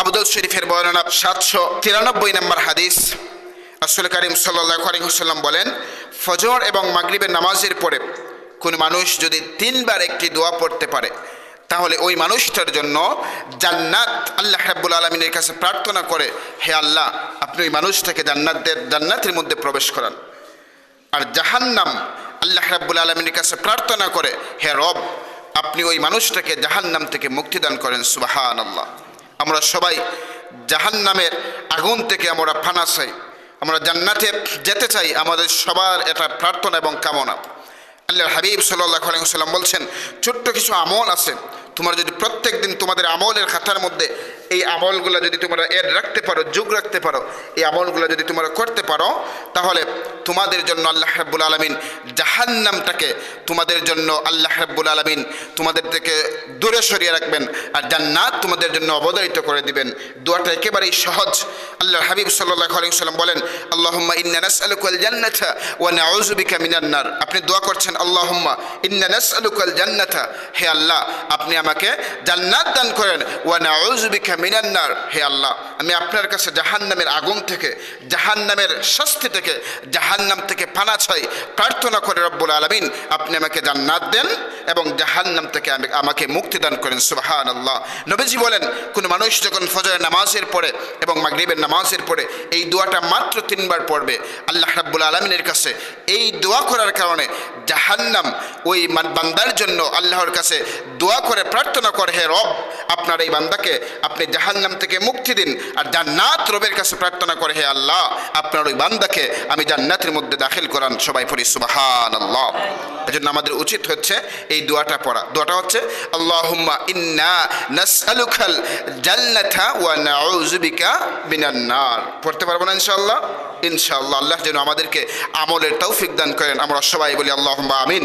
আবুদুল শরীফের বর্ণনা সাতশো তিরানব্বই নম্বর হাদিস। রাসুল করিম সাল্লাহ আলিহাল্লাম বলেন, ফজর এবং মাগরিবের নামাজের পরে কোনো মানুষ যদি তিনবার একটি দোয়া পড়তে পারে, তাহলে ওই মানুষটার জন্য জান্নাত আল্লাহ রাব্বুল আলমিনের কাছে প্রার্থনা করে, হে আল্লাহ, আপনি ওই মানুষটাকে জান্নাতের জান্নাতের মধ্যে প্রবেশ করান। আর জাহান্নাম আল্লাহ রাব্বুল আলমিনের কাছে প্রার্থনা করে, হে রব, আপনি ওই মানুষটাকে জাহান্নাম থেকে মুক্তিদান করেন সুবাহান আল্লাহ আমরা সবাই জাহান নামের আগুন থেকে আমরা ফানা চাই। আমরা জান্নাতে যেতে চাই, আমাদের সবার এটা প্রার্থনা এবং কামনা। আল্লাহ হাবিব সাল্লাহ আলাইসাল্লাম বলছেন, ছোট্ট কিছু আমল আছে। তোমার যদি প্রত্যেক দিন তোমাদের আমলের খাতার মধ্যে এই আমলগুলো যদি তোমরা এর রাখতে পারো, যোগ রাখতে পারো, এই আমলগুলো যদি তোমরা করতে পারো, তাহলে তোমাদের জন্য আল্লাহ রাব্বুল আলমিন জাহান্নামটাকে তোমাদের জন্য আল্লাহ রাব্বুল আলমিন তোমাদের থেকে দূরে সরিয়ে রাখবেন আর জান্নাত তোমাদের জন্য অবদারিত করে দিবেন। দোয়াটা একেবারেই সহজ। আল্লাহ হাবিব সাল্লাহ আলাইসাল্লাম বলেন, আল্লাহুম্মা ইন্না নাসআলুকাল জান্নাতা ওয়া নাউযু বিকা মিনান আপনি দোয়া করছেন, আল্লাহুম্মা ইন্না নাসআলুকাল জান্নাতা। হে আল্লাহ, আপনি আমাকে জান্নাত দান করেন। ওয়া নাউযু মিনান নার হে আল্লাহ। আমি আপনার কাছে জাহান্নামের আগুন থেকে, জাহান্নামের শাস্তি থেকে, জাহান্নাম থেকে পানা চাই প্রার্থনা করে রব্বুল আলামিন আপনি আমাকে জান্নাত দেন এবং জাহান্নাম থেকে আমি, আমাকে মুক্তি দান করেন সুবাহান আল্লাহ নবীজি বলেন, কোনো মানুষ যখন ফজরের নামাজের পরে এবং মাগরিবের নামাজের পরে এই দোয়াটা মাত্র তিনবার পড়বে। আল্লাহ রাব্বুল আলমিনের কাছে এই দোয়া করার কারণে জাহান্নাম ওই বান্দার জন্য আল্লাহর কাছে দোয়া করে প্রার্থনা করে, হে রব, আপনার এই বান্দাকে আপনি জাহান্নাম থেকে মুক্তি দিন আর জান্নাত রবের কাছে প্রার্থনা করে, হে আল্লাহ, আপনার ওই বান্দাকে আমি জান্নাতের মধ্যে দাখিল করান, সবাই পড়ি সুবাহান আল্লাহ এজন্য আমাদের উচিত হচ্ছে এই দোয়াটা পড়া। দোয়াটা হচ্ছে, আল্লাহুম্মা ইন্না নাসআলুকাল জান্নাতা ওয়া নাউযু বিকা মিনান নার। পড়তে পারব না, ইনশাআল্লাহ? ইনশাআল্লাহ, আল্লাহ যেন আমাদেরকে আমলের তৌফিক দান করেন। আমরা সবাই বলি, আল্লাহুম্মা আমিন।